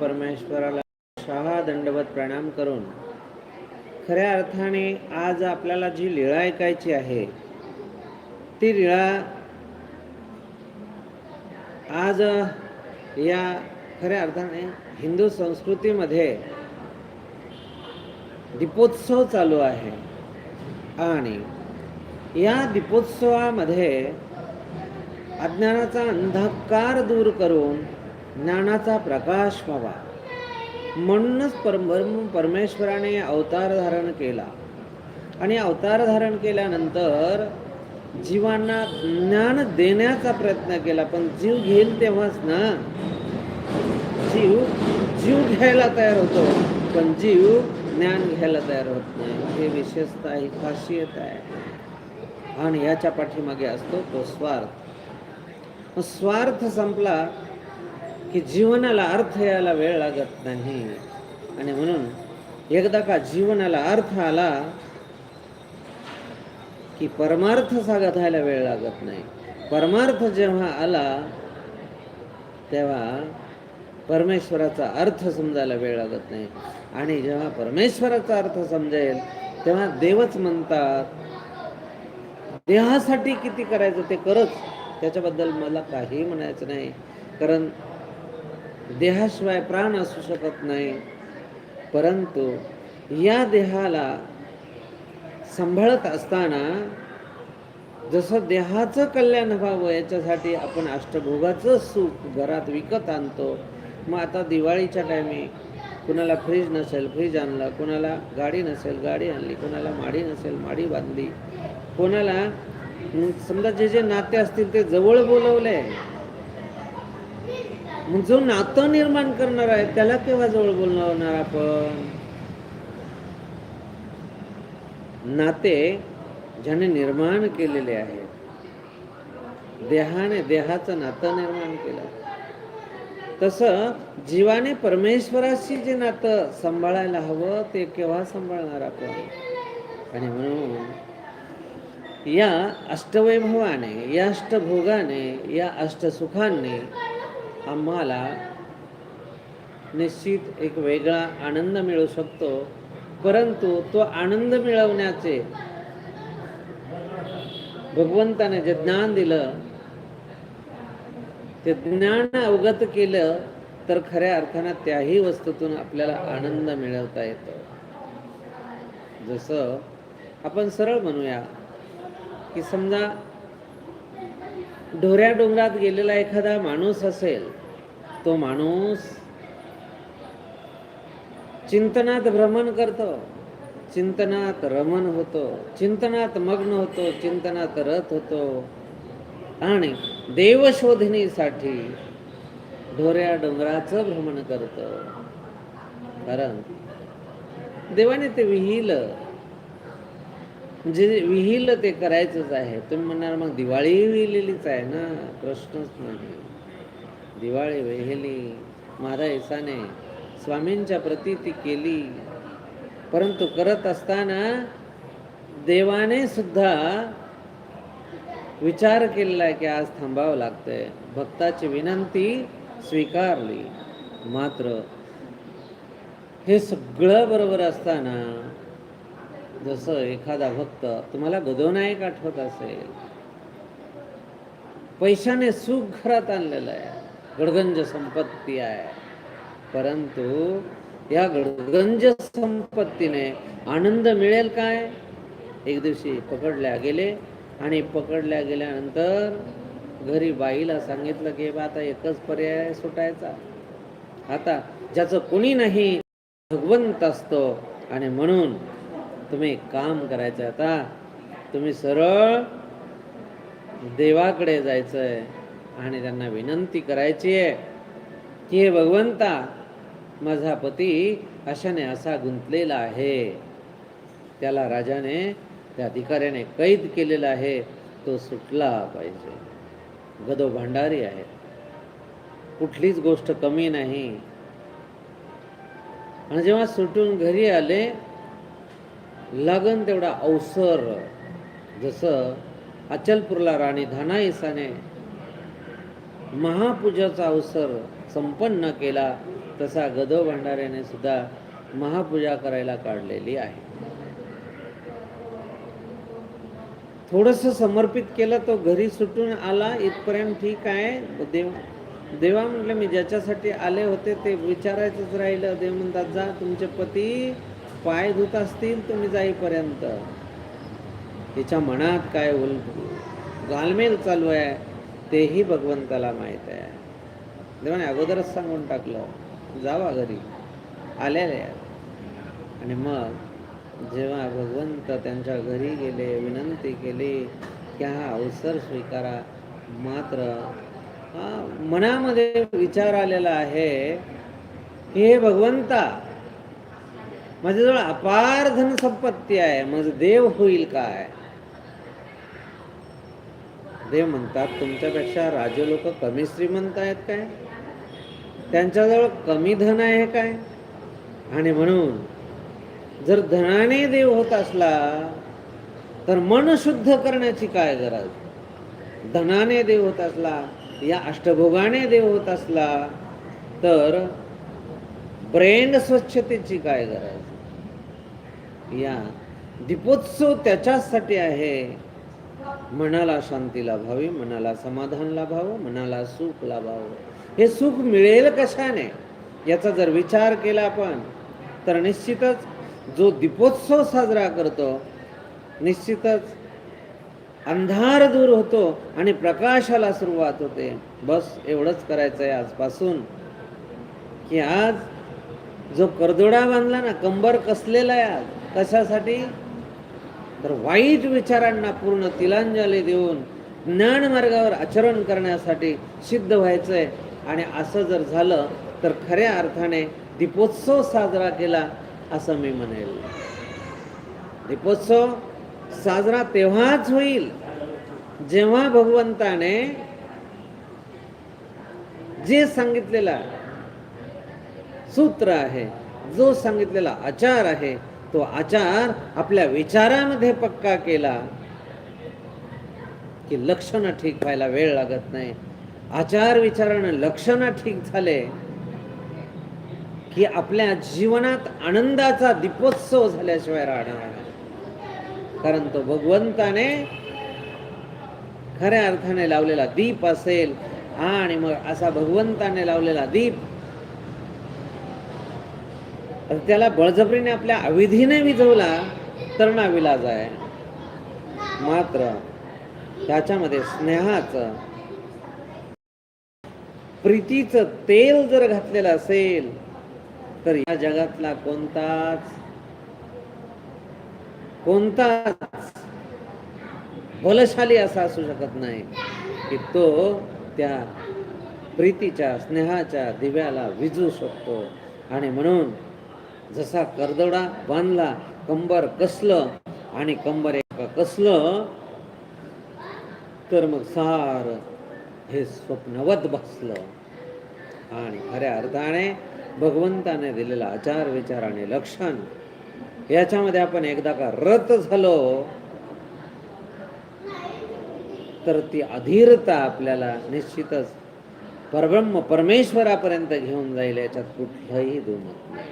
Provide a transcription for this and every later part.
परमेश्वराला शहा दंडवत प्रणाम करून खऱ्या अर्थाने आज आपल्याला जी लीळा ऐकायची आहे ती लीळा आज या खऱ्या अर्थाने हिंदू संस्कृतीमध्ये दीपोत्सव चालू आहे. आणि या दीपोत्सवामध्ये अज्ञानाचा अंधकार दूर करून ज्ञानाचा प्रकाश व्हावा म्हणूनच परम परमेश्वराने अवतार धारण केला. आणि अवतार धारण केल्यानंतर जीवांना ज्ञान देण्याचा प्रयत्न केला. पण जीव घेईल तेव्हाच ना? जीव जीव घ्यायला तयार होतो. पण जीव ज्ञान घ्यायला तयार होत नाही. हे विशेषतः ही खासियत आहे. आणि याच्या पाठीमागे असतो तो स्वार्थ. मग स्वार्थ संपला की जीवनाला अर्थ यायला वेळ लागत नाही. आणि म्हणून एकदा का जीवनाला अर्थ आला की परमार्थ सागायला वेळ लागत नाही. परमार्थ जेव्हा आला तेव्हा परमेश्वराचा अर्थ समजायला वेळ लागत नाही. आणि जेव्हा परमेश्वराचा अर्थ समजेल तेव्हा देवच म्हणतात देहासाठी किती करायचं ते करच. त्याच्याबद्दल मला काही म्हणायचं नाही. कारण देहाशिवाय प्राण असू शकत नाही. परंतु या देहाला सांभाळत असताना जसं देहाचं कल्याण व्हावं याच्यासाठी आपण अष्टभोगाचं सुख घरात विकत आणतो. मग आता दिवाळीच्या टायमी कुणाला फ्रीज नसेल फ्रीज आणला कुणाला गाडी नसेल गाडी आणली कुणाला माडी नसेल माडी बांधली कोणाला समजा जे जे नाते असतील ते जवळ बोलवले मग जो नातं निर्माण करणार आहे त्याला केव्हा जवळ बोलवणार आपण? नाते ज्याने निर्माण केलेले आहे देहाने देहाचं नातं निर्माण केलं. तसं जीवाने परमेश्वराशी जे नातं सांभाळायला हवं ते केव्हा सांभाळणार आपण? आणि म्हणून या अष्टवैभवाने या अष्टभोगाने या अष्टसुखांनी आम्हाला निश्चित एक वेगळा आनंद मिळू शकतो परंतु तो आनंद मिळवण्याचे भगवंताने जे ज्ञान दिलं ते ज्ञान अवगत केलं तर खऱ्या अर्थानं त्याही वस्तूतून आपल्याला आनंद मिळवता येतो. जसं आपण सरळ म्हणूया की समजा ढोऱ्या डोंगरात गेलेला एखादा माणूस असेल तो माणूस चिंतनात भ्रमण करतो. चिंतनात रमण होतो. चिंतनात मग्न होतो. चिंतनात रत होतो. आणि देवशोधनीसाठी ढोऱ्या डोंगराचं भ्रमण करतो. कारण देवाने ते विहिलं. म्हणजे विहिल ते करायचंच आहे. तुम्ही म्हणणार मग दिवाळी विहिलेलीच आहे ना? प्रश्नच नाही. दिवाळी वेहिली महाराजाने स्वामींच्या प्रती ती केली. परंतु करत असताना देवाने सुद्धा विचार केलेला आहे की आज थांबावं लागतंय. भक्ताची विनंती स्वीकारली. मात्र हे सगळं बरोबर असताना जसं एखादा भक्त तुम्हाला गदोनायक आठवत असेल. पैशाने सुख घरात आणलेलं आहे. गडगंज संपत्ती आहे. परंतु या गडगंज संपत्तीने आनंद मिळेल काय? एक दिवशी पकडल्या गेले आणि पकडल्या गेल्यानंतर घरी बाईला सांगितलं की बा आता एकच पर्याय सुटायचा. आता ज्याचं कोणी नाही भगवंत असतो. आणि म्हणून तुम्ही एक काम करायचं आता. तुम्ही सरळ देवाकडे जायचंय आणि त्यांना विनंती करायची आहे की हे भगवंता माझा पती अशाने असा गुंतलेला आहे. त्याला राजाने त्या अधिकाऱ्याने कैद केलेला आहे. तो सुटला पाहिजे. गदो भांडारी आहे. कुठलीच गोष्ट कमी नाही. आणि जेव्हा सुटून घरी आले लगन तेवढा अवसर. जसं अचलपूरला राणी धानाईसाने महापूजाचा अवसर संपन्न केला तसा गदो भंडाऱ्याने सुद्धा महापूजा करायला काढलेली आहे. थोडस समर्पित केलं तो घरी सुटून आला इथपर्यंत ठीक आहे. देव देवा म्हटलं मी ज्याच्यासाठी आले होते ते विचारायचंच राहिलं. देव म्हणतात जा तुमचे पती पाय धुत असतील तुम्ही जाईपर्यंत. तिच्या मनात काय उल गालमेल चालू आहे तेही भगवंताला माहीत आहे. देवाने अगोदरच सांगून टाकलं जावा घरी. आलेले आणि मग जेव्हा भगवंत त्यांच्या घरी गेले विनंती केली की हा अवसर स्वीकारा. मात्र हा मनामध्ये विचार आलेला आहे हे भगवंता माझ्याजवळ अपार धनसंपत्ती आहे. माझं देव होईल काय? देव म्हणतात तुमच्यापेक्षा राजे लोक कमी श्रीमंत आहेत काय? त्यांच्याजवळ कमी धन आहे काय? आणि म्हणून जर धनाने देव होत असला तर मन शुद्ध करण्याची काय गरज? धनाने देव होत असला या अष्टभोगाने देव होत असला तर ब्रेन स्वच्छतेची काय गरज? या दीपोत्सव त्याच्यासाठी आहे. मनाला शांती लाभावी मनाला समाधान लाभावं मनाला सुख लाभावं हे सुख मिळेल कशाने? याचा जर विचार केला आपण तर निश्चितच जो दीपोत्सव साजरा करतो निश्चितच अंधार दूर होतो आणि प्रकाशाला सुरुवात होते. बस एवढंच करायचं आहे आजपासून. की आज जो करदोडा बांधला ना कंबर कसलेला आहे आज? कशासाठी? तर वाईट विचारांना पूर्ण तिलांजली देऊन ज्ञान मार्गावर आचरण करण्यासाठी सिद्ध व्हायचं आहे आणि असं जर झालं तर खऱ्या अर्थाने दीपोत्सव साजरा केला असं मी म्हणेल. दीपोत्सव साजरा तेव्हाच होईल जेव्हा भगवंताने जे सांगितलेला सूत्र आहे जो सांगितलेला आचार आहे तो आचार आपल्या विचारामध्ये पक्का केला की लक्षणं ठीक व्हायला वेळ लागत नाही. आचार विचारानं लक्षणं ठीक झाले की आपल्या जीवनात आनंदाचा दीपोत्सव झाल्याशिवाय राहणार कारण तो भगवंताने खऱ्या अर्थाने लावलेला दीप असेल आणि मग असा भगवंताने लावलेला दीप त्याला बळजबरीने आपल्या अविधीने विझवला तर नाविलाज आहे. मात्र त्याच्यामध्ये स्नेहाचं प्रीतीचं तेल जर घातलेलं असेल तर या जगातला कोणताच कोणताच बलशाली असा असू शकत नाही की तो त्या प्रीतीच्या स्नेहाच्या दिव्याला विजू शकतो. आणि म्हणून जसा करदोडा बांधला कंबर कसलं आणि कंबर एक कसलं तर मग सार हे स्वप्नवत बसलं. आणि खऱ्या अर्थाने भगवंताने दिलेला आचार विचार आणि लक्षण याच्यामध्ये आपण एकदा का रत झालो तर ती अधीरता आपल्याला निश्चितच परब्रह्म परमेश्वरापर्यंत घेऊन जाईल याच्यात कुठलंही दुमत नाही.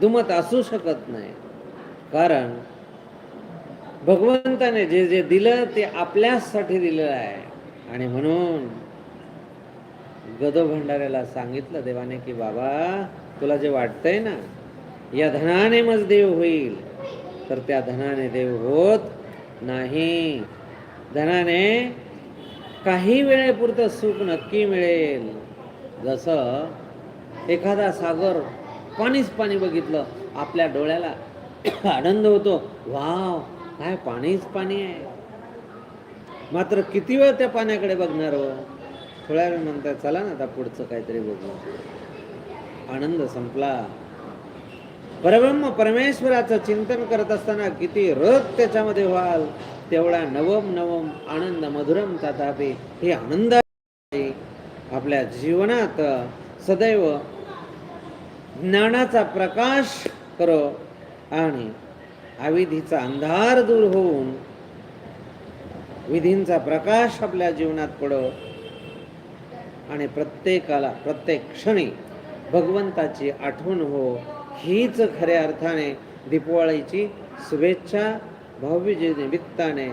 दुमत असू शकत नाही. कारण भगवंताने जे जे दिलं ते आपल्यासाठी दिलेलं आहे. आणि म्हणून गदो भंडाऱ्याला सांगितलं देवाने की बाबा तुला जे वाटतंय ना या धनाने मज देव होईल. तर त्या धनाने देव होत नाही. धनाने काही वेळेपुरतं सुख नक्की मिळेल. जसं एखादा सागर पाणीच पाणी बघितलं. आपल्या डोळ्याला आनंद होतो. वाव काय पाणीच पाणी आहे. मात्र किती वेळ त्या पाण्याकडे बघणार हो? थोड्या वेळ म्हणतात चला ना आता पुढचं काहीतरी बघू आनंद संपला. परब्रह्म परमेश्वराचं चिंतन करत असताना किती रथ त्याच्यामध्ये व्हाल. तेवढा नवम नवम आनंद मधुरम तथापि हे आनंद आपल्या जीवनात सदैव ज्ञानाचा प्रकाश करो आणि अविधीचा अंधार दूर होऊन विधींचा प्रकाश आपल्या जीवनात पडो. आणि प्रत्येकाला प्रत्येक क्षणी भगवंताची आठवण हो. हीच खऱ्या अर्थाने दीपवाळीची शुभेच्छा. भव्यजी निमित्ताने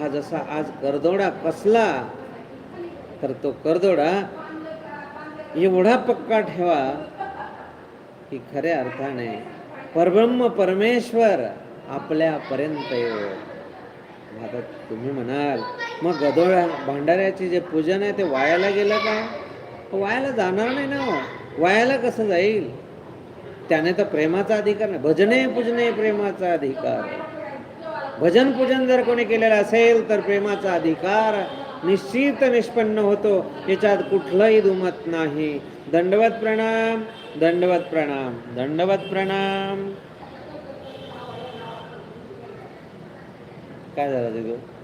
हा जसा आज करदोडा कसला तर तो करदोडा एवढा पक्का ठेवा. की खऱ्या अर्थाने परब्रह्म परमेश्वर आपल्यापर्यंत येऊ आता तुम्ही म्हणाल मग गदोळ भांडाऱ्याचे जे पूजन आहे ते वायाला गेलं का वायाला जाणार नाही ना हो. वायाला कसं जाईल? त्याने तर प्रेमाचा अधिकार नाही. भजने पूजने प्रेमाचा अधिकार. भजन पूजन जर कोणी केलेलं असेल तर प्रेमाचा अधिकार निश्चित निष्पन्न होतो याच्यात कुठलंही दुमत नाही. दंडवत प्रणाम दंडवत प्रणाम दंडवत प्रणाम. काय झालं तुझं